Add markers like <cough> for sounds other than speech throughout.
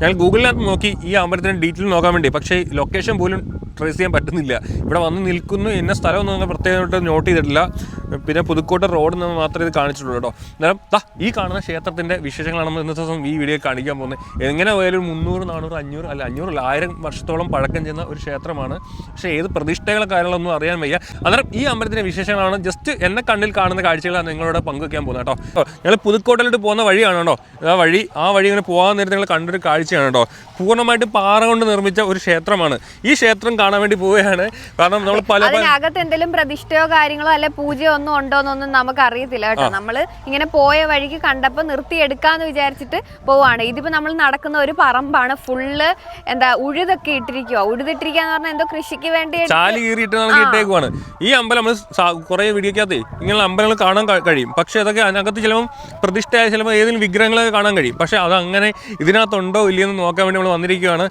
ഞാൻ ഗൂഗിളിനകത്ത് നോക്കി ഈ അമ്പലത്തിന്റെ ഡീറ്റെയിൽ നോക്കാൻ വേണ്ടി. പക്ഷേ ലൊക്കേഷൻ പോലും ട്രേസ് ചെയ്യാൻ പറ്റുന്നില്ല. ഇവിടെ വന്ന് നിൽക്കുന്നു. എന്ന സ്ഥലമൊന്നും പ്രത്യേകമായിട്ട് നോട്ട് ചെയ്തിട്ടില്ല. പിന്നെ പുതുക്കോട്ട റോഡ് നിന്ന് മാത്രമേ ഇത് കാണിച്ചിട്ടുള്ളൂ കേട്ടോ. അന്നേരം ദാ ഈ കാണുന്ന ക്ഷേത്രത്തിന്റെ വിശേഷങ്ങളാണ് നമ്മൾ ഇന്നത്തെ ദിവസം ഈ വീഡിയോ കാണിക്കാൻ പോകുന്നത്. എങ്ങനെ പോയാലും മുന്നൂറ് നാനൂറ് അഞ്ഞൂറ് അല്ല അഞ്ഞൂറല്ല ആയിരം വർഷത്തോളം പഴക്കം ചെന്ന ഒരു ക്ഷേത്രമാണ്. പക്ഷേ ഏത് പ്രതിഷ്ഠകളെ കാര്യങ്ങളൊന്നും അറിയാൻ വയ്യ. അന്നേരം ഈ അമ്പലത്തിന്റെ വിശേഷങ്ങളാണ് ജസ്റ്റ് എന്നെ കണ്ണിൽ കാണുന്ന കാഴ്ചകളാണ് നിങ്ങളോട് പങ്കുവയ്ക്കാൻ പോകുന്നത് കേട്ടോ. ഞങ്ങൾ പുതുക്കോട്ടയിലോട്ട് പോകുന്ന വഴിയാണ് കേട്ടോ. ആ വഴി ആ വഴി ഇങ്ങനെ പോകാൻ നേരത്തെ നിങ്ങൾ കണ്ടൊരു കാഴ്ചയാണ് കേട്ടോ. പൂർണമായിട്ട് പാറ കൊണ്ട് നിർമ്മിച്ച ഒരു ക്ഷേത്രമാണ്. ഈ ക്ഷേത്രം കാണാൻ വേണ്ടി പോവുകയാണ്. കാരണം നമ്മൾ പല അതിനകത്ത് എന്തെങ്കിലും പ്രതിഷ്ഠയോ കാര്യങ്ങളോ അല്ലെ പൂജയോ ഒന്നും ഉണ്ടോന്നൊന്നും നമുക്ക് അറിയത്തില്ല കേട്ടോ നമ്മൾ ഇങ്ങനെ പോയ വഴിക്ക് കണ്ടപ്പോ നിർത്തിയെടുക്കാന്ന് വിചാരിച്ചിട്ട് പോവാണ്. ഇതിപ്പോ നമ്മൾ നടക്കുന്ന ഒരു പറമ്പാണ്. ഫുള്ള് എന്താ ഉഴുതൊക്കെ ഇട്ടിരിക്കുവോ. ഉഴുതിട്ടിരിക്കാന്ന് പറഞ്ഞാൽ എന്തോ കൃഷിക്ക് വേണ്ടി ചാലി കീറിയിട്ട് ഇട്ടേക്കുവാണ്. ഈ അമ്പലം നമ്മൾ കുറെ വീഡിയോക്കകത്ത് ഇങ്ങനെയുള്ള അമ്പലങ്ങൾ കാണാൻ കഴിയും. പക്ഷെ അതൊക്കെ അതിനകത്ത് ചിലപ്പോൾ പ്രതിഷ്ഠയായ ചിലപ്പോൾ ഏതെങ്കിലും വിഗ്രഹങ്ങളൊക്കെ കാണാൻ കഴിയും. പക്ഷെ അതങ്ങനെ ഇതിനകത്തുണ്ടോ ഇതിനകത്തുണ്ടോ ഇല്ലയെന്ന് നോക്കാൻ വേണ്ടി നമ്മൾ വന്നിരിക്കുകയാണ്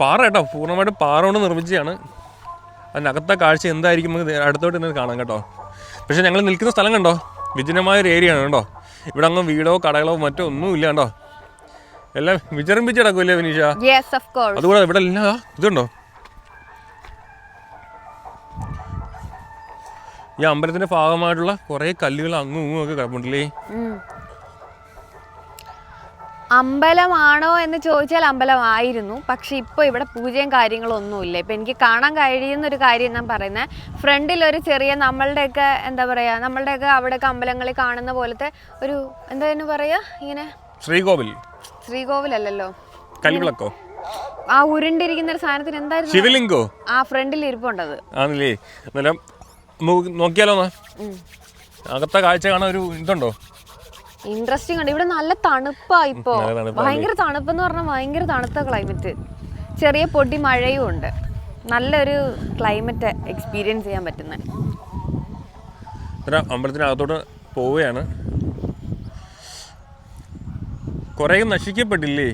പാറ കേട്ടോ. പൂർണമായിട്ടും പാറ കൊണ്ട് നിർമ്മിച്ചതാണ്. അതിനകത്തെ കാഴ്ച എന്തായിരിക്കും നമുക്ക് അടുത്തോട്ട് നിന്ന് കാണാം കേട്ടോ. പക്ഷേ ഞങ്ങൾ നിൽക്കുന്ന സ്ഥലം കണ്ടോ? വിജനമായ ഒരു ഏരിയ ആണ് കേട്ടോ ഇവിടെ അങ്ങ് വീടോ കടകളോ മറ്റോ ഒന്നും ഇല്ല കേട്ടോ എല്ലാം വിചരമ്പിച്ച് കിടക്കൂല്ലേ വിനീഷ? അതുകൂടെ ഇവിടെ എല്ലാം ഇതുണ്ടോ? ഈ അമ്പലത്തിന്റെ ഭാഗമായിട്ടുള്ള കുറേ കല്ലുകൾ അങ്ങും ഇങ്ങും ഒക്കെ കിടപ്പുണ്ടല്ലേ? അമ്പലമാണോ എന്ന് ചോദിച്ചാൽ അമ്പലമായിരുന്നു. പക്ഷെ ഇപ്പോൾ ഇവിടെ പൂജയും കാര്യങ്ങളും ഒന്നുമില്ല ഇപ്പം എനിക്ക് കാണാൻ കഴിയുന്ന ഒരു കാര്യം ഞാൻ പറയുന്നത് ഫ്രണ്ടിൽ ഒരു ചെറിയ നമ്മളുടെയൊക്കെ എന്താ പറയുക നമ്മളുടെയൊക്കെ അവിടെയൊക്കെ അമ്പലങ്ങളിൽ കാണുന്ന പോലത്തെ ഒരു എന്താ പറയുക ഇങ്ങനെ ശ്രീകോവിൽ. ശ്രീകോവിലല്ലോ കൽവിളക്കോ ആ ഉരുണ്ടിരിക്കുന്ന ഒരു സാധനത്തിന് എന്തായിരുന്നു? ശിവലിംഗോ? ആ ഫ്രണ്ടിൽ ഇരിപ്പുണ്ടത്. ആണല്ലേ. നോക്കിയാലോ അകത്തെ കാഴ്ച കാണാൻ ഒരു ഇതുണ്ടോ? ഇൻട്രസ്റ്റിംഗ് ആണ്. ഇവിടെ നല്ല തണുപ്പാ ഇപ്പോ. ഭയങ്കര തണുപ്പ് ഭയങ്കര തണുപ്പെന്ന് പറഞ്ഞാൽ ഭയങ്കര തണുത്ത ക്ലൈമറ്റ് ചെറിയ പൊടി മഴയും ഉണ്ട്. നല്ലൊരു ക്ലൈമറ്റ് എക്സ്പീരിയൻസ് ചെയ്യാൻ പറ്റുന്ന. അന്നേരം അമ്പലത്തിനകത്തോട്ട് പോവുകയാണ്. കുറേ നശിക്കപ്പെട്ടില്ലേ?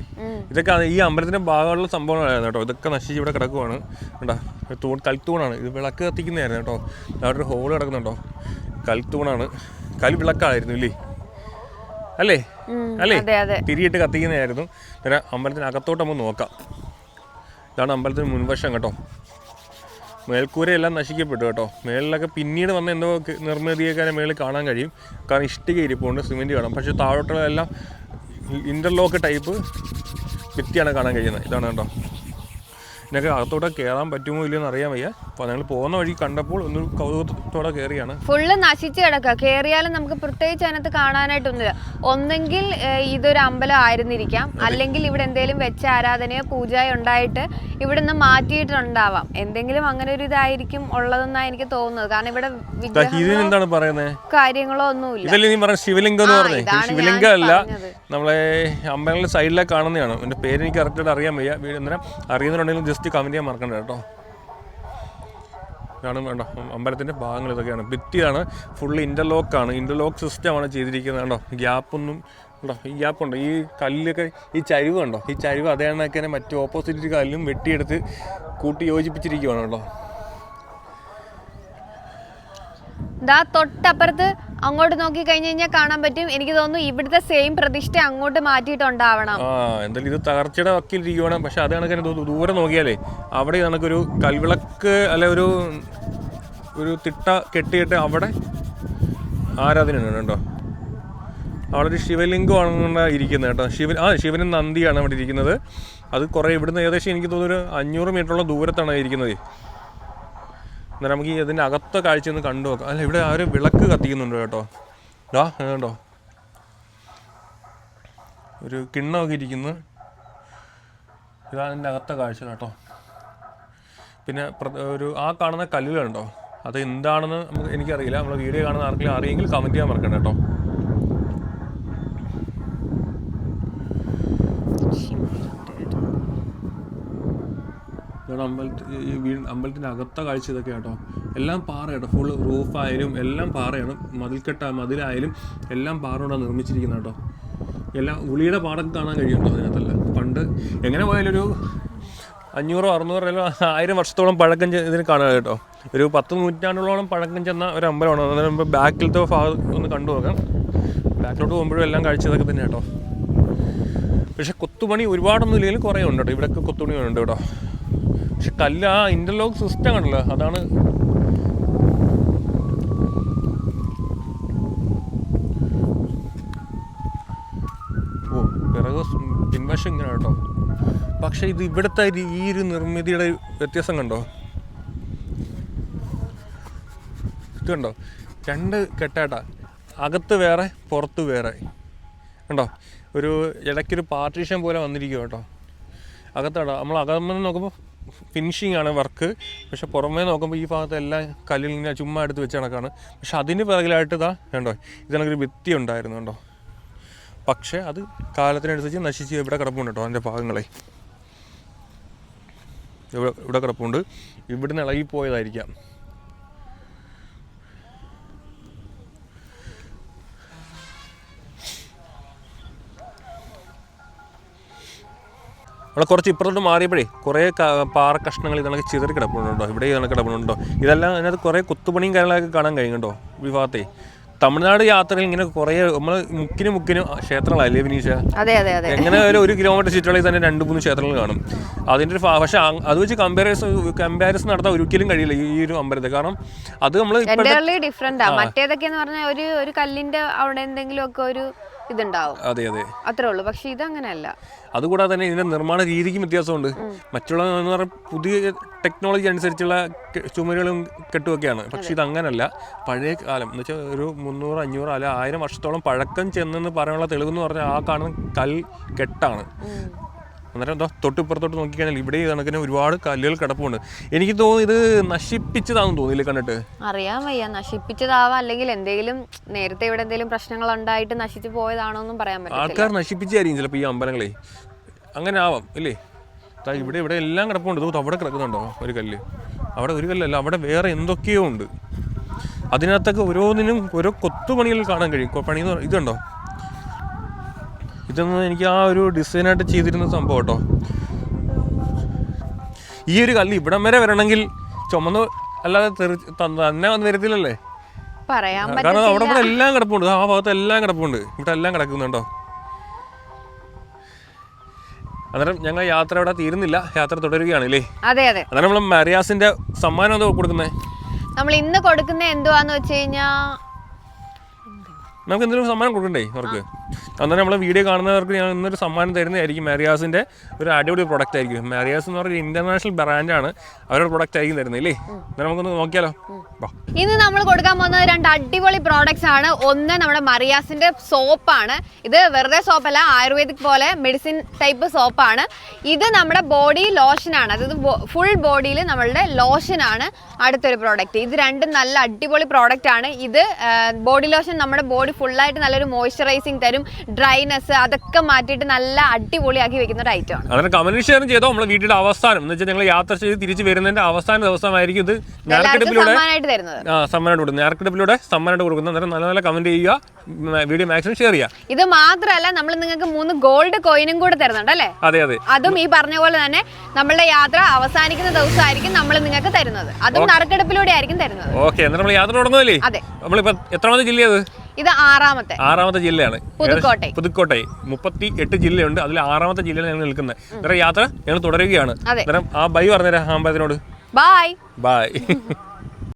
ഇതൊക്കെ ഈ അമ്പലത്തിന്റെ ഭാഗമുള്ള സംഭവങ്ങളായിരുന്നു കേട്ടോ. ഇതൊക്കെ നശിച്ച് ഇവിടെ കിടക്കുവാണ്. കേട്ടോ തൂൺ കൽത്തൂണാണ്. ഇത് വിളക്ക് കത്തിക്കുന്നതായിരുന്നു കേട്ടോ. അവിടെ ഒരു ഹോൾ കിടക്കുന്നുണ്ടോ? കൽത്തൂണാണ്. കൽ വിളക്കായിരുന്നു ഇല്ലേ? അല്ലേ? അല്ലേ? തിരിയിട്ട് കത്തിക്കുന്നതായിരുന്നു. അന്നേരം അമ്പലത്തിനകത്തോട്ട് നമുക്ക് നോക്കാം. ഇതാണ് അമ്പലത്തിന് മുൻവശം കേട്ടോ. മേൽക്കൂരയെല്ലാം നശിക്കപ്പെട്ടു കേട്ടോ. മേളിലൊക്കെ പിന്നീട് വന്ന എന്തോ നിർമ്മിതിയൊക്കെ മേളിൽ കാണാൻ കഴിയും. കാരണം ഇഷ്ടിക ഇരിപ്പുണ്ട് സിമെന്റ് കാണാം. പക്ഷേ താഴോട്ടുള്ളതെല്ലാം ഇന്റർലോക്ക് ടൈപ്പ് ഭിത്തിയാണ് കാണാൻ കഴിയുന്നത്. ഇതാണ് കേട്ടോ. ഇതിനൊക്കെ അകത്തോട്ട് കയറാൻ പറ്റുമോ ഇല്ലയോ എന്ന് അറിയാൻ വയ്യ. അപ്പോൾ ഞങ്ങൾ പോകുന്ന വഴി കണ്ടപ്പോൾ ഒന്ന് കൗതുകത്തോടെ കയറിയാണ് ഫുള്ള് നശിച്ച് കിടക്കുക. കയറിയാലും നമുക്ക് പ്രത്യേകിച്ച് അതിനകത്ത് കാണാനായിട്ടൊന്നുമില്ല. ഒന്നെങ്കിൽ ഇതൊരു അമ്പലം ആയിരുന്നിരിക്കാം. അല്ലെങ്കിൽ ഇവിടെ എന്തെങ്കിലും വെച്ച ആരാധനയോ പൂജയോ ഉണ്ടായിട്ട് ഇവിടെ നിന്ന് മാറ്റിയിട്ടുണ്ടാവാം. എന്തെങ്കിലും അങ്ങനെ ഒരു ഇതായിരിക്കും ഉള്ളതെന്നാണ് എനിക്ക് തോന്നുന്നത്. കാരണം ഇവിടെ എന്താണ് പറയുന്നത് കാര്യങ്ങളോ ഒന്നുമില്ല. ശിവലിംഗം എന്ന് പറഞ്ഞേ? ശിവലിംഗം അല്ല. നമ്മളെ അമ്പലങ്ങളുടെ സൈഡിലേക്ക് കാണുന്നതാണ്. എന്റെ പേര് എനിക്ക് കറക്റ്റായിട്ട് അറിയാൻ വയ്യ. വീട് ജസ്റ്റ് കമന്റ് ചെയ്യാൻ മറക്കണ്ട കേട്ടോ. ഇതാണ് വേണ്ട അമ്പലത്തിന്റെ ഭാഗങ്ങൾ ഇതൊക്കെയാണ്. ഭിത്തിയാണ് ഫുള്ള് ഇന്റർലോക്കാണ് ഇന്റർലോക്ക് സിസ്റ്റമാണ് ചെയ്തിരിക്കുന്നത് കേട്ടോ ഗ്യാപ്പൊന്നും ഉണ്ടോ ഈ ഗ്യാപ്പുണ്ട് ഈ കല്ലൊക്കെ ഈ ചരിവ് കണ്ടോ. ഈ ചരിവ് അതേ തന്നെ മറ്റു ഓപ്പോസിറ്റ് കല്ലും വെട്ടിയെടുത്ത് കൂട്ടി യോജിപ്പിച്ചിരിക്കുകയാണ് കേട്ടോ തൊട്ടപ്പുറത്ത് അങ്ങോട്ട് നോക്കി കഴിഞ്ഞു കഴിഞ്ഞാൽ കാണാൻ പറ്റും. എനിക്ക് തോന്നുന്നു ഇവിടുത്തെ സെയിം പ്രതിഷ്ഠ അങ്ങോട്ട് മാറ്റിയിട്ടുണ്ടാവണം. ആ എന്തായാലും ഇത് തകർച്ചയുടെ വക്കിലിരിക്കുവാണ് പക്ഷെ അത് കണക്ക് ദൂരെ നോക്കിയാലേ അവിടെ നമുക്കൊരു കൽവിളക്ക് അല്ലെ ഒരു ഒരു തിട്ട കെട്ടിയിട്ട് അവിടെ ആരാധന കേട്ടോ അവിടെ ഒരു ശിവലിംഗമാണ് ഇരിക്കുന്നത് കേട്ടോ. ശിവൻ ആ ശിവനും നന്ദിയാണ് അവിടെ ഇരിക്കുന്നത്. അത് കുറേ ഇവിടുന്ന് ഏകദേശം എനിക്ക് തോന്നുന്നു ഒരു അഞ്ഞൂറ് മീറ്ററോളം ദൂരത്താണ് ഇരിക്കുന്നത്. എന്നാൽ നമുക്ക് ഈ ഇതിന്റെ അകത്തെ കാഴ്ച ഒന്ന് കണ്ടു നോക്കാം. അല്ല ഇവിടെ ആരും വിളക്ക് കത്തിക്കുന്നുണ്ട് കേട്ടോ. ഡാ കേട്ടോ ഒരു കിണ്ണമൊക്കെ ഇരിക്കുന്നു. ഇതാണ് അതിന്റെ അകത്തെ കാഴ്ച കേട്ടോ. പിന്നെ ഒരു ആ കാണുന്ന കല്ലുകളുണ്ടോ അത് എന്താണെന്ന് നമുക്ക് എനിക്കറിയില്ല. നമ്മൾ വീഡിയോ കാണുന്ന ആർക്കെങ്കിലും അറിയെങ്കിൽ കമന്റ് ചെയ്യാൻ മറക്കണ്ട കേട്ടോ. ഇതാണ് അമ്പലത്തിൽ ഈ വീട് അമ്പലത്തിന്റെ അകത്ത കാഴ്ച ഇതൊക്കെ കേട്ടോ എല്ലാം പാറ കേട്ടോ ഫുൾ റൂഫായാലും എല്ലാം പാറയാണ്. മതിൽക്കെട്ട മതിലായാലും എല്ലാം പാറ കൊണ്ടാണ് നിർമ്മിച്ചിരിക്കുന്നത് കേട്ടോ എല്ലാം ഉളിയുടെ പാടൊക്കെ കാണാൻ കഴിയുമല്ലോ അതിനകത്തല്ല? പണ്ട് എങ്ങനെ പോയാലും ഒരു അഞ്ഞൂറോ അറുന്നൂറോ അല്ലെങ്കിൽ ആയിരം വർഷത്തോളം പഴക്കം ഇതിന് കാണുക കേട്ടോ ഒരു പത്ത് നൂറ്റാണ്ടോളം പഴക്കം ചെന്ന ഒരു അമ്പലമാണ്. അതിന് മുമ്പ് ബാക്കിലത്തെ ഭാഗം ഒന്ന് കണ്ടു നോക്കാം. ബാക്കിലോട്ട് പോകുമ്പോഴും എല്ലാം കഴിച്ചതൊക്കെ തന്നെ കേട്ടോ പക്ഷേ കൊത്തുപണി ഒരുപാടൊന്നും ഇല്ലെങ്കിലും കുറേ ഉണ്ട് കേട്ടോ ഇവിടെയൊക്കെ കൊത്തുപണി ഉണ്ട് കേട്ടോ പക്ഷെ കല്ല് ആ ഇന്റർലോക്ക് സിസ്റ്റം കണ്ടല്ലോ അതാണ് ഓ പിറകു പിൻവശം ഇങ്ങനെ കേട്ടോ. പക്ഷെ ഇത് ഇവിടുത്തെ ഈ ഒരു നിർമ്മിതിയുടെ വ്യത്യാസം കണ്ടോ? ഇത് കണ്ടോ? രണ്ട് കെട്ടാട്ടാ അകത്ത് വേറെ പുറത്ത് വേറെ. കണ്ടോ? ഒരു ഇടയ്ക്കൊരു പാർട്ടീഷൻ പോലെ വന്നിരിക്കുക കേട്ടോ. അകത്താടോ നമ്മൾ അകമെന്ന് നോക്കുമ്പോൾ ഫിനിഷിംഗ് ആണ് വർക്ക് പക്ഷെ പുറമേ നോക്കുമ്പോൾ ഈ ഭാഗത്ത് എല്ലാം കല്ലിൽ ഇങ്ങനെ ചുമ്മാ എടുത്ത് വെച്ച കണക്കാണ്. പക്ഷെ അതിന് പിറകിലായിട്ട് ഇതാ കണ്ടോ? ഇതിനൊരു ഭിത്തി ഉണ്ടായിരുന്നു കണ്ടോ? പക്ഷേ അത് കാലത്തിനനുസരിച്ച് നശിച്ച് ഇവിടെ കിടപ്പുണ്ട് കേട്ടോ അതിന്റെ ഭാഗങ്ങളെ. ഇവിടെ ഇവിടെ കിടപ്പുണ്ട്. ഇവിടുന്ന് ഇളകിപ്പോയതായിരിക്കാം. അവിടെ കുറച്ച് ഇപ്പുറത്തോട്ട് മാറിയപ്പോഴേ കുറേ പാറ കഷ്ണങ്ങൾ ഇതൊക്കെ ചിതറി കിടപ്പുണ്ടോ? ഇവിടെ ഇതൊക്കെ കിടപ്പുണ്ടോ? ഇതെല്ലാം അതിനകത്ത് കുറേ കുത്തുപണിയും കാര്യങ്ങളൊക്കെ കാണാൻ കഴിയും കേട്ടോ ഈ ഭാഗത്തെ തമിഴ്നാട് യാത്രയിൽ ഇങ്ങനെ കുറേ നമ്മൾ മുക്കിന് മുക്കിന് ക്ഷേത്രങ്ങളല്ലേ വിനീഷ? അതെ അതെ അതെ. എങ്ങനെ ഒരു ഒരു കിലോമീറ്റർ ചുറ്റളവിൽ തന്നെ രണ്ട് മൂന്ന് ക്ഷേത്രങ്ങൾ കാണും. അതിന്റെ ഒരു പക്ഷെ അത് വെച്ച് കമ്പാരിസൺ കമ്പാരിസൺ നടത്താൻ ഒരിക്കലും കഴിയില്ല ഈ ഒരു അമ്പലത്തെ കാരണം അത് നമ്മൾ ആ. മറ്റേതൊക്കെ എന്ന് പറഞ്ഞാൽ ഒരു ഒരു കല്ലിന്റെ അവിടെ എന്തെങ്കിലും ഒക്കെ ഒരു ഇതുണ്ടാവും. അതെ അതെ. അത്രേ ഉള്ളൂ. പക്ഷെ ഇത് അങ്ങനെയല്ല അതുകൂടാതെ തന്നെ ഇതിന്റെ നിർമ്മാണ രീതിക്കും വ്യത്യാസമുണ്ട്. മറ്റുള്ള എന്ന് പറഞ്ഞാൽ പുതിയ ടെക്നോളജി അനുസരിച്ചുള്ള ചുമരുകളും കെട്ടുമൊക്കെയാണ്. പക്ഷെ ഇത് അങ്ങനല്ല പഴയ കാലം എന്ന് വെച്ചാൽ ഒരു മുന്നൂറ് അഞ്ഞൂറ് അല്ല ആയിരം വർഷത്തോളം പഴക്കം ചെന്നെന്ന് പറയാനുള്ള തെളിവെന്ന് പറഞ്ഞാൽ ആ കാണുന്ന കൽ കെട്ടാണ്. അന്നേരം എന്തോ തൊട്ടിപ്പുറത്തോട്ട് നോക്കിക്കഴിഞ്ഞാൽ ഇവിടെ ഈ കണക്കിന് ഒരുപാട് കല്ലുകൾ കിടപ്പുണ്ട്. എനിക്ക് തോന്നുന്നു ഇത് നശിപ്പിച്ചതാണെന്ന് തോന്നിയില്ല കണ്ടിട്ട്? അറിയാൻ വയ്യ. നശിപ്പിച്ചതാവാം. അല്ലെങ്കിൽ എന്തെങ്കിലും നേരത്തെ ഇവിടെ എന്തെങ്കിലും പ്രശ്നങ്ങൾ ഉണ്ടായിട്ട് നശിച്ചു പോയതാണോ എന്നും പറയാൻ പറ്റില്ല ആൾക്കാർ നശിപ്പിച്ചായിരിക്കും ചിലപ്പോൾ ഈ അമ്പലങ്ങളെ. അങ്ങനെ ആവാം ഇല്ലേ? ഇവിടെ ഇവിടെ എല്ലാം കിടപ്പുണ്ട്. തോന്നുന്നു അവിടെ കിടക്കുന്നുണ്ടോ ഒരു കല്ല്? അവിടെ ഒരു കല്ലല്ല അവിടെ വേറെ എന്തൊക്കെയോ ഉണ്ട്. അതിനകത്തൊക്കെ ഓരോന്നിനും ഓരോ കൊത്തുപണികൾ കാണാൻ കഴിയും. പണി ഇതുണ്ടോ? ഇതൊന്നും എനിക്ക് ആ ഒരു ഡിസൈനായിട്ട് ചെയ്തിരുന്ന സംഭവം കേട്ടോ. ഈ ഒരു കല്ല് ഇവിടം വരെ വരണമെങ്കിൽ ചുമന്ന് അല്ലാതെ തന്നെ വന്ന് വരത്തില്ലല്ലേ കാരണം അവിടെ ഇവിടെ എല്ലാം കിടപ്പുണ്ട്. ആ ഭാഗത്ത് എല്ലാം കിടപ്പുണ്ട്. ഇവിടെ എല്ലാം കിടക്കുന്നുണ്ടോ അന്നേരം ഞങ്ങൾ യാത്ര ഇവിടെ തീരുന്നില്ല. യാത്ര തുടരുകയാണ് അല്ലേ അതെ അതെ. അന്നേരം നമ്മൾ മരിയാസിന്റെ സമ്മാനം എന്തോ കൊടുക്കുന്നത് നമ്മൾ ഇന്ന് കൊടുക്കുന്ന എന്തുവാന്ന് വെച്ച് നമുക്ക് എന്തെങ്കിലും സമ്മാനം കൊടുക്കണ്ടേ അവർക്ക്? അന്നേരം നമ്മൾ വീഡിയോ കാണുന്നവർക്ക് ഞാൻ ഇന്നൊരു സമ്മാനം തരുന്നതായിരിക്കും മാരിയാസിന്റെ ഒരു അടിപൊളി പ്രൊഡക്റ്റ് ആയിരിക്കും. മാരിയാസ് എന്ന് പറഞ്ഞ ഇന്റർനാഷണൽ ബ്രാൻഡാണ് അവരുടെ പ്രൊഡക്റ്റ് ആയിരിക്കും തരുന്നത് ഇല്ലേ? അന്നേരം നമുക്കൊന്ന് നോക്കിയാലോ? ഇന്ന് നമ്മൾ കൊടുക്കാൻ പോകുന്ന രണ്ട് അടിപൊളി പ്രോഡക്റ്റ്സ് ആണ്. ഒന്ന് നമ്മുടെ മറിയാസിന്റെ സോപ്പാണ് ഇത് വെറുതെ സോപ്പല്ല ആയുർവേദിക് പോലെ മെഡിസിൻ ടൈപ്പ് സോപ്പാണ് ഇത് നമ്മുടെ ബോഡി ലോഷനാണ് അതായത് ഫുൾ ബോഡിയിൽ നമ്മളുടെ ലോഷനാണ് അടുത്തൊരു പ്രോഡക്റ്റ് ഇത് രണ്ടും നല്ല അടിപൊളി പ്രോഡക്റ്റ് ആണ്. ഇത് ബോഡി ലോഷൻ നമ്മുടെ ബോഡി ഫുള്ളായിട്ട് നല്ലൊരു മോയ്സ്ചറൈസിങ് തരും. ഡ്രൈനെസ് അതൊക്കെ മാറ്റിയിട്ട് നല്ല അടിപൊളിയാക്കി വെക്കുന്ന ഒരു ഐറ്റം ആണ്. അങ്ങനെ കമന്റ് ഷെയർ ചെയ്തോ? നമ്മുടെ വീട്ടിലെ അവസാനം. എന്ന് വെച്ചാൽ ഞങ്ങൾ യാത്ര ചെയ്ത് തിരിച്ചു വരുന്നതിന്റെ അവസാന ദിവസമായിരിക്കും ഇത്. എല്ലാവർക്കും ഞാറക്കെടുപ്പിലൂടെ സമ്മാനമായിട്ട് തരുന്നത്. ആ സമ്മാനം കൊടുക്കും ഞാറക്കെടുപ്പിലൂടെ സമ്മാനം കൊടുക്കുന്നത് അന്നേരം നല്ല നല്ല കമന്റ് ചെയ്യുക. വീഡിയോ മാക്സിമം ഷെയർ ചെയ്യുക. ഇത് മാത്രമല്ല നമ്മൾ നിങ്ങൾക്ക് മൂന്ന് ഗോൾഡ് കോയിനും കൂടെ തരുന്നുണ്ട് അല്ലേ? അതെ അതെ. അതും ഈ പറഞ്ഞ പോലെ തന്നെ നമ്മളുടെ യാത്ര അവസാനിക്കുന്ന ദിവസമായിരിക്കും നമ്മൾ നിങ്ങൾക്ക് തരുന്നത്. അതും നറുക്കെടുപ്പിലൂടെ ആയിരിക്കും തരുന്നത്. ഓക്കെ എന്നിട്ട് നമ്മൾ യാത്ര തുടങ്ങുന്നില്ലേ അതെ. നമ്മളിപ്പോ എത്രാമത്തെ ജില്ലയത് ഇത് ആറാമത്തെ. ആറാമത്തെ ജില്ലയാണ്. പുതുക്കോട്ടെ. പുതുക്കോട്ടെ. മുപ്പത്തി എട്ട് ജില്ലയുണ്ട്. അതിൽ ആറാമത്തെ ജില്ലയിൽ ഞങ്ങൾ നിൽക്കുന്നത്. അന്നേരം യാത്ര ഞങ്ങൾ തുടരുകയാണ്. അന്നേരം ആ ബൈ പറഞ്ഞുതരാം ബൈ. ബൈ. Bye <laughs> bye